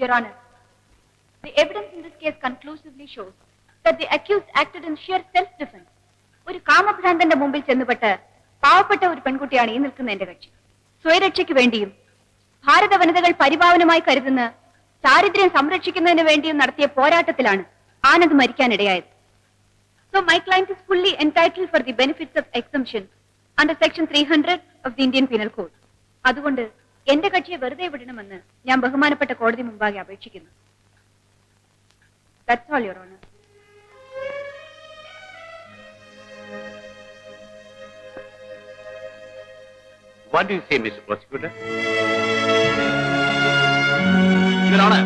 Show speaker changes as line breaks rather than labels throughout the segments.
Your Honor, the evidence in this case conclusively shows that the accused acted in sheer self-defense. ഒരു കാമഭ്രാന്തന്റെ മുമ്പിൽ ചെന്നുപെട്ട് പാവപ്പെട്ട ഒരു പെൺകുട്ടിയാണ് ഈ നിൽക്കുന്ന എന്റെ കക്ഷി സ്വയരക്ഷയ്ക്ക് വേണ്ടിയും ഭാരത വനിതകൾ പരിപാവനമായി കരുതുന്ന ചാരിത്ര്യം സംരക്ഷിക്കുന്നതിന് വേണ്ടിയും നടത്തിയ പോരാട്ടത്തിലാണ് Anand മരിക്കാനിടയായത് So my client is fully entitled for the benefits of exemption under section 300 of the Indian Penal Code. അതുകൊണ്ട് എന്റെ കക്ഷിയെ വെറുതെ വിടണമെന്ന് ഞാൻ ബഹുമാനപ്പെട്ട കോടതി മുമ്പാകെ അപേക്ഷിക്കുന്നു That's all, Your Honor.
What do you say, Mr. Prosecutor?
Your Honor,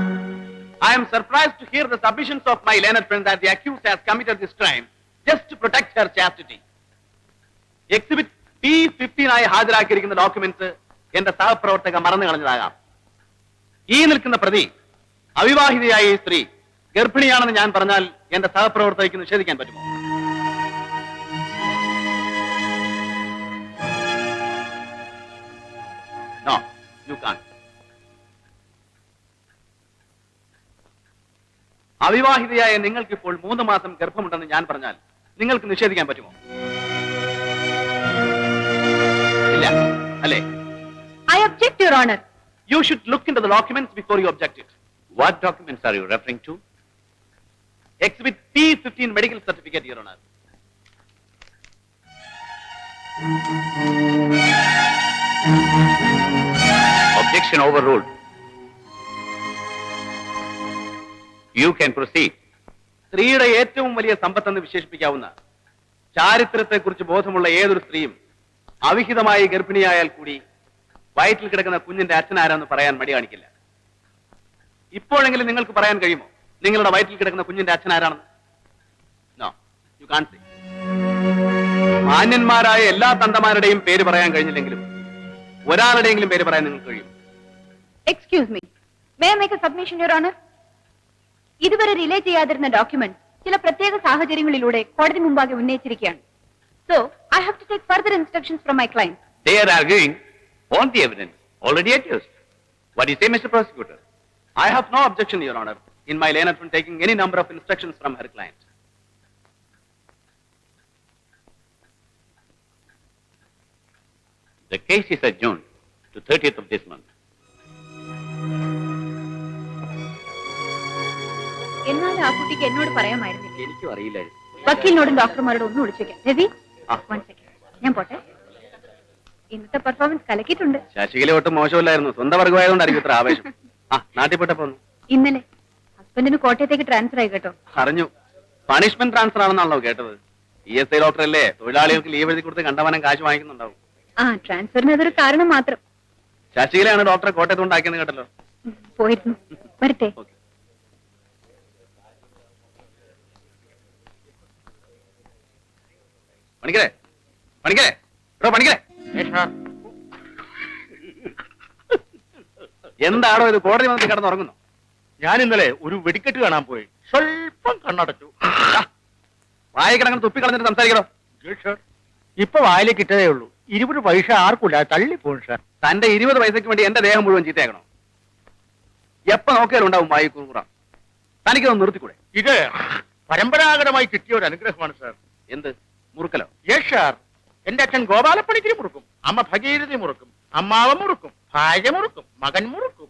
I am surprised to hear the submissions of my learned friend that the accused has committed this crime just to protect her chastity. Exhibit T ഫിഫ്റ്റീനായി ഹാജരാക്കിയിരിക്കുന്ന documents എന്റെ സഹപ്രവർത്തക മറന്നു കളഞ്ഞതാകാം. ഈ നിൽക്കുന്ന പ്രതി അവിവാഹിതയായ ഈ സ്ത്രീ ഗർഭിണിയാണെന്ന് ഞാൻ പറഞ്ഞാൽ എന്റെ സഹപ്രവർത്തകയ്ക്ക് നിഷേധിക്കാൻ പറ്റുമോ? നോ യു കാൺ അവിവാഹിതയായ നിങ്ങൾക്ക് ഇപ്പോൾ മൂന്ന് മാസം ഗർഭമുണ്ടെന്ന് ഞാൻ പറഞ്ഞാൽ നിങ്ങൾക്ക് നിഷേധിക്കാൻ പറ്റുമോ?
Your Honor.
You should look in the documents before you object it
What documents are you referring to?
Exhibit T fifteen medical certificate your honour
Objection overruled. You can proceed.
സ്ത്രീയുടെ ഏറ്റവും വലിയ സമ്പത്തെന്ന് വിശേഷിപ്പിക്കാവുന്ന ചാരിത്രത്തെക്കുറിച്ച് ബോധമുള്ള ഏതൊരു സ്ത്രീയും അവിഹിതമായി ഗർഭിണിയായാൽ കൂടി വയറ്റിൽ കിടക്കുന്ന കുഞ്ഞിന്റെ അച്ഛൻ ആരാന്ന് പറയാൻ മടി കാണിക്കില്ല. ഇപ്പോഴെങ്കിലും നിങ്ങൾക്ക് പറയാൻ കഴിയുമോ? നിങ്ങളുടെ വയറ്റിൽ കിടക്കുന്ന കുഞ്ഞിന്റെ അച്ഛനാരാണെന്ന് നോ യു കാൺ സേ മാന്യന്മാരായ എല്ലാ തന്തമാരുടെയും പേര് പറയാൻ കഴിഞ്ഞില്ലെങ്കിലും ഒരാളുടെയെങ്കിലും പേര് പറയാൻ നിങ്ങൾക്ക് കഴിയും.
Excuse me may make submission Your Honor? ഇതുവരെ റിലേ ചെയ്യാതിരുന്ന ഡോക്യുമെന്റ് ചില പ്രത്യേക സാഹചര്യങ്ങളിലൂടെ കോടതി മുമ്പാകെ ഉന്നയിച്ചിരിക്കുകയാണ്. So I have to take further instructions from my client
they are arguing on the evidence already at accused. What do you say, Mr. Prosecutor?
I have no objection, Your Honor, in my lane from taking any number of instructions from her client.
The case is adjourned to 30th of this month.
എന്നാൽ ആ കുട്ടിക്ക് എന്നോട് പറയാമായിരുന്നില്ല
എനിക്കും അറിയില്ലായിരുന്നു
വക്കീലിനോടും ഡോക്ടർമാരോടും ഒന്ന് വിളിച്ചേക്കാം Ravi. One second ഞാൻ പോട്ടെ ഇന്നത്തെ പെർഫോമൻസ് കലക്കിയിട്ടുണ്ട്.
ശശികല ഒട്ടും മോശമല്ലായിരുന്നു. സ്വന്തം വർഗമായതുകൊണ്ടായിരിക്കും ഇത്ര ആവേശം. ആ നാട്ടിൽ പെട്ടപ്പോ.
ഇന്നലെ ഹസ്ബൻഡിന് കോട്ടയത്തേക്ക് ട്രാൻസ്ഫർ ആയി കേട്ടോ.
അറിഞ്ഞു. പണിഷ്മെന്റ് ട്രാൻസ്ഫർ ആണെന്നാണല്ലോ കേട്ടത്. ഇ എസ് ഐ ഡോക്ടർ അല്ലേ തൊഴിലാളികൾക്ക് ലീവ് എഴുതി കൊടുത്ത് കണ്ടമാനം കാശ് വാങ്ങിക്കുന്നുണ്ടാവും.
ആ ട്രാൻസ്ഫറിന് അതൊരു കാരണം മാത്രം.
ശശികലയാണ് ഡോക്ടറെ കോട്ടയത്ത് ഉണ്ടാക്കിയെന്ന് കേട്ടല്ലോ.
പോയിരുന്നു. വരട്ടെ.
പണിക്കരെ? പണിക്കരെ? എടോ പണിക്കരെ? എന്താണോ ഇത് കോടതി വന്നിട്ട് കിടന്നുറങ്ങുന്നു
ഞാൻ ഇന്നലെ ഒരു വെടിക്കെട്ട് കാണാൻ പോയി. സ്വല്പം കണ്ണടച്ചു.
വായ കിടങ്ങനെ തുപ്പി കളഞ്ഞിട്ട് സംസാരിക്കണോ
സാർ ഇപ്പൊ വായിലേക്ക് ഇട്ടതേ ഉള്ളൂ. ഇരുപത് പൈസ ആർക്കില്ല തള്ളിപ്പോൺ സാർ.
തന്റെ ഇരുപത് പൈസക്ക് വേണ്ടി എന്റെ ദേഹം മുഴുവൻ ചീത്തയാക്കണോ? എപ്പ നോക്കിയാലും ഉണ്ടാവും വായി കുറുകുറ. തനിക്കൊന്ന് നിർത്തിക്കൂടെ?
ഇത് പരമ്പരാഗതമായി കിട്ടിയ ഒരു അനുഗ്രഹമാണ് സാർ.
എന്ത്? മുറുക്കലോ?
Yes sir. എന്റെ അച്ഛൻ ഗോപാലപ്പണിക്ക് മുറുക്കും. അമ്മ ഭഗീരഥി മുറുക്കും. അമ്മാവ മുറുക്കും. ഭാര്യ മുറുക്കും. മകൻ മുറുക്കും.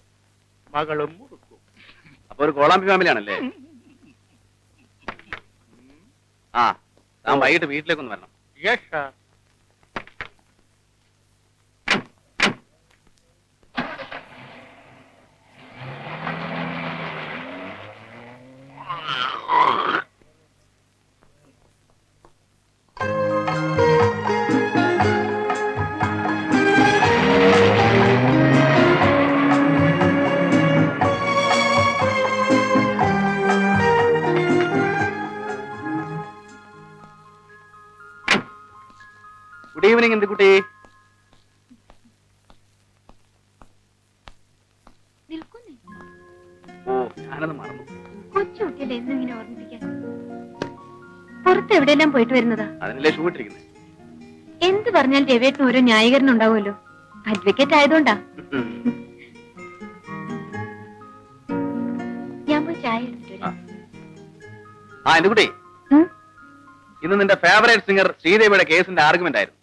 മകളും മുറുക്കും.
അപ്പൊ ഒരു കോളാമ്പി ഫാമിലി ആണല്ലേ? ആ താൻ വൈകിട്ട് വീട്ടിലേക്കൊന്ന് വരണം.
Yes sir.
ഈവനിങ് എന്ത് കുട്ടി
നിൽക്കുന്നേ.
ഓ ഞാനത് മറന്നു.
കൊച്ചുകുട്ടിയല്ലേ എന്നും ഇങ്ങനെ ഓർമ്മിപ്പിക്കാൻ? പുറത്ത് എവിടെയെല്ലാം പോയിട്ട് വരുന്നതാ?
അതിനല്ലേ ഷൂ ഇട്ടിരിക്കുന്നത്
എന്ത് പറഞ്ഞാൽ രവേട്ടിന് ഓരോ ന്യായീകരണം ഉണ്ടാവുമല്ലോ അഡ്വക്കേറ്റ് ആയതുകൊണ്ടാ ചായ എടുത്തിട്ട്. വരാം.
ആ.
ഉം?
ഇന്ന് നിന്റെ ഫേവറേറ്റ് സിംഗർ ശ്രീദേവിയുടെ കേസിന്റെ ആർഗ്യുമെന്റ് ആയിരുന്നു.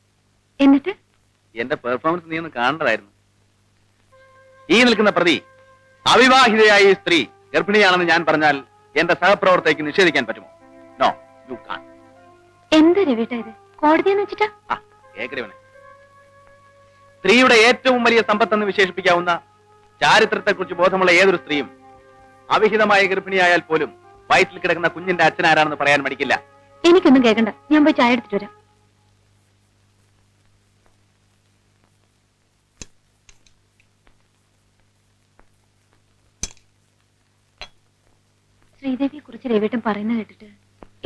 എന്നിട്ട്?
എന്റെ പെർഫോമൻസ് നീ ഒന്ന് കാണേണ്ടതായിരുന്നു ഈ നിൽക്കുന്ന പ്രതി അവിവാഹിതയായ ഈ സ്ത്രീ ഗർഭിണിയാണെന്ന് ഞാൻ പറഞ്ഞാൽ എന്റെ സഹപ്രവർത്തകയ്ക്ക് നിഷേധിക്കാൻ പറ്റുമോ? നോ യു കാൺ
എന്താ രവിട്ട ഇത്? കോടതിയെന്ന് വെച്ചിട്ടാ?
ആ ഏകരവനെ സ്ത്രീയുടെ ഏറ്റവും വലിയ സമ്പത്തെന്ന് വിശേഷിപ്പിക്കാവുന്ന ചാരിത്രത്തെക്കുറിച്ച് ബോധമുള്ള ഏതൊരു സ്ത്രീയും അവിഹിതമായ ഗർഭിണിയായാൽ പോലും വയറ്റിൽ കിടക്കുന്ന കുഞ്ഞിന്റെ അച്ഛനാരാണെന്ന് പറയാൻ മടിക്കില്ല.
എനിക്കൊന്നും കേൾക്കണ്ട ഞാൻ പോയി ചായ എടുത്തിട്ട് വരാം. ശ്രീദേവിയെ കുറിച്ച് രവേട്ടൻ പറയുന്നത് കേട്ടിട്ട്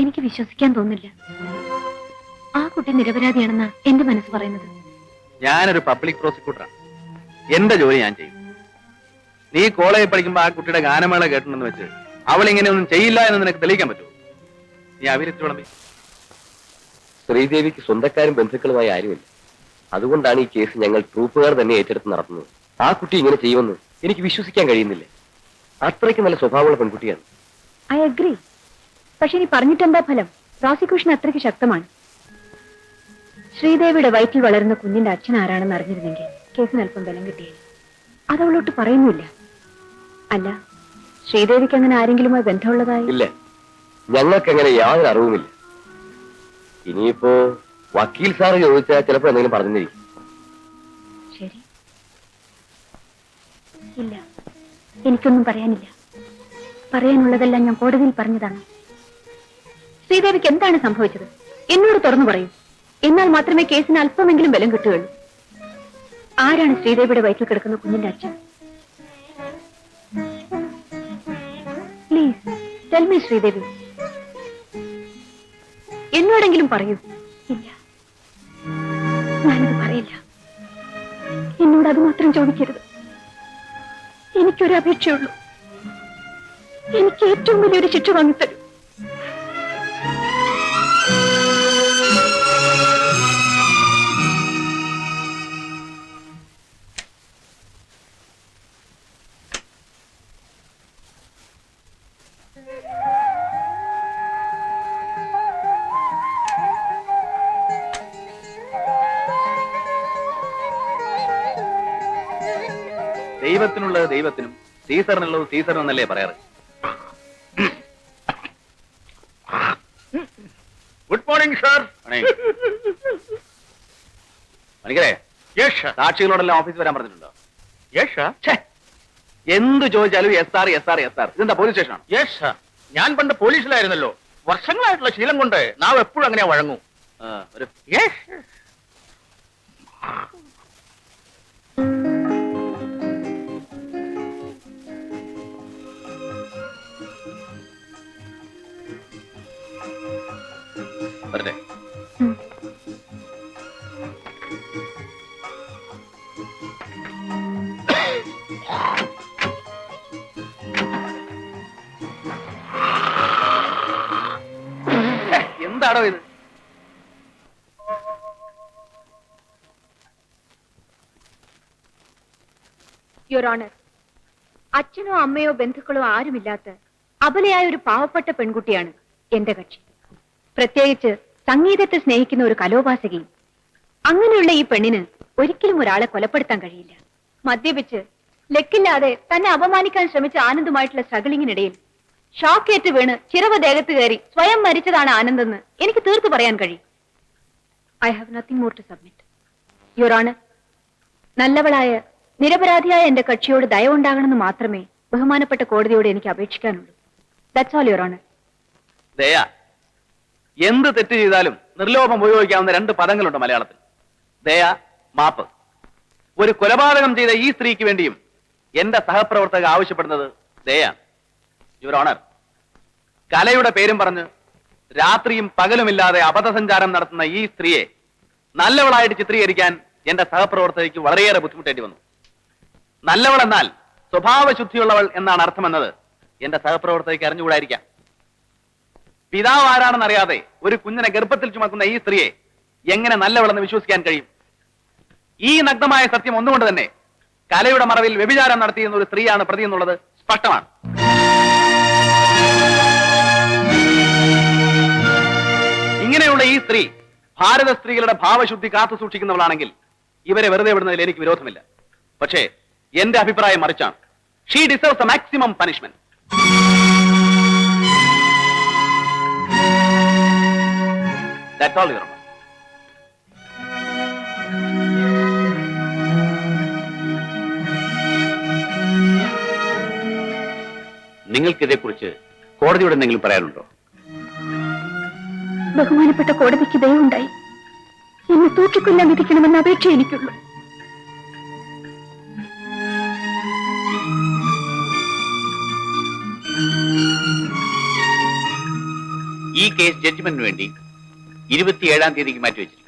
എനിക്ക് വിശ്വസിക്കാൻ തോന്നില്ല. ആ കുട്ടി നിരപരാധിയാണെന്നാ എന്റെ മനസ്സ് പറയുന്നത്.
ഞാനൊരു പബ്ലിക് പ്രോസിക്യൂട്ടറാണ് എന്റെ ജോലി ഞാൻ ചെയ്യും. നീ കോളേജിൽ പഠിക്കുമ്പോ ആ കുട്ടിയുടെ ഗാനമേള കേട്ടിട്ടുണ്ടെന്ന് വെച്ച് അവൾ ഇങ്ങനെ ഒന്നും ചെയ്യില്ല എന്ന് നിനക്ക് തെളിയിക്കാൻ പറ്റുമോ? നീ അവിരച്ച്
ശ്രീദേവിക്ക് സ്വന്തക്കാരും ബന്ധുക്കളുമായി ആരുമില്ല. അതുകൊണ്ടാണ് ഈ കേസ് ഞങ്ങൾ ട്രൂപ്പുകാർ തന്നെ ഏറ്റെടുത്ത് നടത്തുന്നത്. ആ കുട്ടി ഇങ്ങനെ ചെയ്യുമെന്ന് എനിക്ക് വിശ്വസിക്കാൻ കഴിയുന്നില്ല. അത്രയ്ക്ക് നല്ല സ്വഭാവമുള്ള പെൺകുട്ടിയാണ്.
ഐ അഗ്രി പക്ഷെ ഇനി പറഞ്ഞിട്ടെന്താ ഫലം? പ്രോസിക്യൂഷൻ അത്രയ്ക്ക് ശക്തമാണ്. ശ്രീദേവിയുടെ വയറ്റിൽ വളരുന്ന കുഞ്ഞിന്റെ അച്ഛൻ ആരാണെന്ന് അറിഞ്ഞിരുന്നെങ്കിൽ കേസിന് അല്പം ബലം കിട്ടിയേനെ. അതവളോട്ട് പറയുന്നില്ല അല്ല ശ്രീദേവിക്ക് അങ്ങനെ ആരെങ്കിലുമായി ബന്ധമുള്ളതായി?
ഇല്ല. ഞങ്ങൾക്ക് അങ്ങനെ യാതൊരു അറിവുമില്ല. ഇനിയിപ്പോ വക്കീൽ സാറ് ചോദിച്ചാൽ ചിലപ്പോ എന്തെങ്കിലും പറഞ്ഞിരിക്കും.
ശരി. ഇല്ല. എനിക്കൊന്നും പറയാനില്ല. പറയാനുള്ളതെല്ലാം ഞാൻ കോടതിയിൽ പറഞ്ഞതാണ്. ശ്രീദേവിക്ക് എന്താണ് സംഭവിച്ചത്? എന്നോട് തുറന്നു പറയും. എന്നാൽ മാത്രമേ കേസിന് അല്പമെങ്കിലും ബലം കിട്ടുകയുള്ളൂ. ആരാണ് ശ്രീദേവിയുടെ വയറ്റിൽ കിടക്കുന്ന കുഞ്ഞിന്റെ അച്ഛൻ? Please tell Sreedevi. എന്നോടെങ്കിലും പറയൂ. ഇല്ല. ഞാനത് പറയില്ല. എന്നോട് അത് മാത്രം ചോദിക്കരുത്. എനിക്കൊരു അപേക്ഷയുള്ളൂ എനിക്ക് ഏറ്റവും വലിയൊരു ശിക്ഷ വാങ്ങിത്തരും.
ദൈവത്തിനുള്ളത് ദൈവത്തിനും സീസറിനുള്ളത് സീസറിനും എന്നല്ലേ പറയാറ്? സാക്ഷികളോടെല്ലാം ഓഫീസിൽ വരാൻ പറഞ്ഞിട്ടുണ്ടോ? എന്ത് ചോദിച്ചാലും S R S R S R ഇതെന്താ പോലീസ് സ്റ്റേഷൻ
യെസ് ഞാൻ പണ്ട് പോലീസിലായിരുന്നല്ലോ. വർഷങ്ങളായിട്ടുള്ള ശീലം കൊണ്ട് നാം എപ്പോഴും അങ്ങനെ വഴങ്ങും.
ഒരു എന്താടോ ഇത്?
അച്ഛനോ അമ്മയോ ബന്ധുക്കളോ ആരുമില്ലാത്ത അബലയായ ഒരു പാവപ്പെട്ട പെൺകുട്ടിയാണ് എന്റെ കക്ഷി. പ്രത്യേകിച്ച് സംഗീതത്തെ സ്നേഹിക്കുന്ന ഒരു കലോപാസകയും അങ്ങനെയുള്ള ഈ പെണ്ണിന് ഒരിക്കലും ഒരാളെ കൊലപ്പെടുത്താൻ കഴിയില്ല. മദ്യപിച്ച് ലക്കില്ലാതെ തന്നെ അപമാനിക്കാൻ ശ്രമിച്ച ആനന്ദുമായിട്ടുള്ള സ്ട്രഗിളിങ്ങിനിടയിൽ ഷോക്കേറ്റ് വീണ് ചിറവ് ദേഹത്ത് കയറി സ്വയം മരിച്ചതാണ് ആനന്ദെന്ന് എനിക്ക് തീർത്തു പറയാൻ കഴിയും. I have nothing more to submit your honour നല്ലവളായ നിരപരാധിയായ എന്റെ കക്ഷിയോട് ദയവുണ്ടാകണമെന്ന് മാത്രമേ ബഹുമാനപ്പെട്ട കോടതിയോട് എനിക്ക് അപേക്ഷിക്കാനുള്ളൂ. ദാറ്റ്സ് ഓൾ യുവർ ഓണർ
ദയ എന്ത് തെറ്റ് ചെയ്താലും നിർലോഭം ഉപയോഗിക്കാവുന്ന രണ്ട് പദങ്ങളുണ്ട് മലയാളത്തിൽ. ദയ മാപ്പ്. ഒരു കൊലപാതകം ചെയ്ത ഈ സ്ത്രീക്ക് വേണ്ടിയും എന്റെ സഹപ്രവർത്തക ആവശ്യപ്പെടുന്നത് ദയാണ് ഓണർ കലയുടെ പേരും പറഞ്ഞ് രാത്രിയും പകലുമില്ലാതെ അബദ്ധസഞ്ചാരം നടത്തുന്ന ഈ സ്ത്രീയെ നല്ലവളായിട്ട് ചിത്രീകരിക്കാൻ എന്റെ സഹപ്രവർത്തകയ്ക്ക് വളരെയേറെ ബുദ്ധിമുട്ടേണ്ടി വന്നു. നല്ലവൾ എന്നാൽ സ്വഭാവശുദ്ധിയുള്ളവൾ എന്നാണ് അർത്ഥമെന്നത് എന്റെ സഹപ്രവർത്തകയ്ക്ക് അറിഞ്ഞുകൂടായിരിക്കാം. പിതാവ് ആരാണെന്ന് അറിയാതെ ഒരു കുഞ്ഞിനെ ഗർഭത്തിൽ ചുമക്കുന്ന ഈ സ്ത്രീയെ എങ്ങനെ നല്ലവളെന്ന് വിശ്വസിക്കാൻ കഴിയും? ഈ നഗ്നമായ സത്യം ഒന്നുകൊണ്ട് തന്നെ കലയുടെ മറവിൽ വ്യഭിചാരം നടത്തിയിരുന്ന ഒരു സ്ത്രീയാണ് പ്രതി എന്നുള്ളത് സ്പഷ്ടമാണ്. ഭാരത സ്ത്രീകളുടെ ഭാവശുദ്ധി കാത്തു സൂക്ഷിക്കുന്നവളാണെങ്കിൽ ഇവരെ വെറുതെ വിടുന്നതിൽ എനിക്ക് വിരോധമില്ല. പക്ഷേ എന്റെ അഭിപ്രായം മറിച്ചാണ്. ഷീ ഡിസേർവ്സ് മാക്സിമം പനിഷ്മെന്റ്
നിങ്ങൾക്കിതേക്കുറിച്ച് കോടതിയോട് എന്തെങ്കിലും പറയാനുണ്ടോ?
ബഹുമാനപ്പെട്ട കോടതിക്ക് ദയവുണ്ടായി. എന്നെ തൂക്കിക്കൊല്ലാൻ വിധിക്കണമെന്ന അപേക്ഷ എനിക്കുള്ളൂ.
ഈ കേസ് ജഡ്ജ്മെന്റിന് വേണ്ടി ഇരുപത്തിയേഴാം തീയതിക്ക് മാറ്റിവെച്ചിരിക്കുന്നു.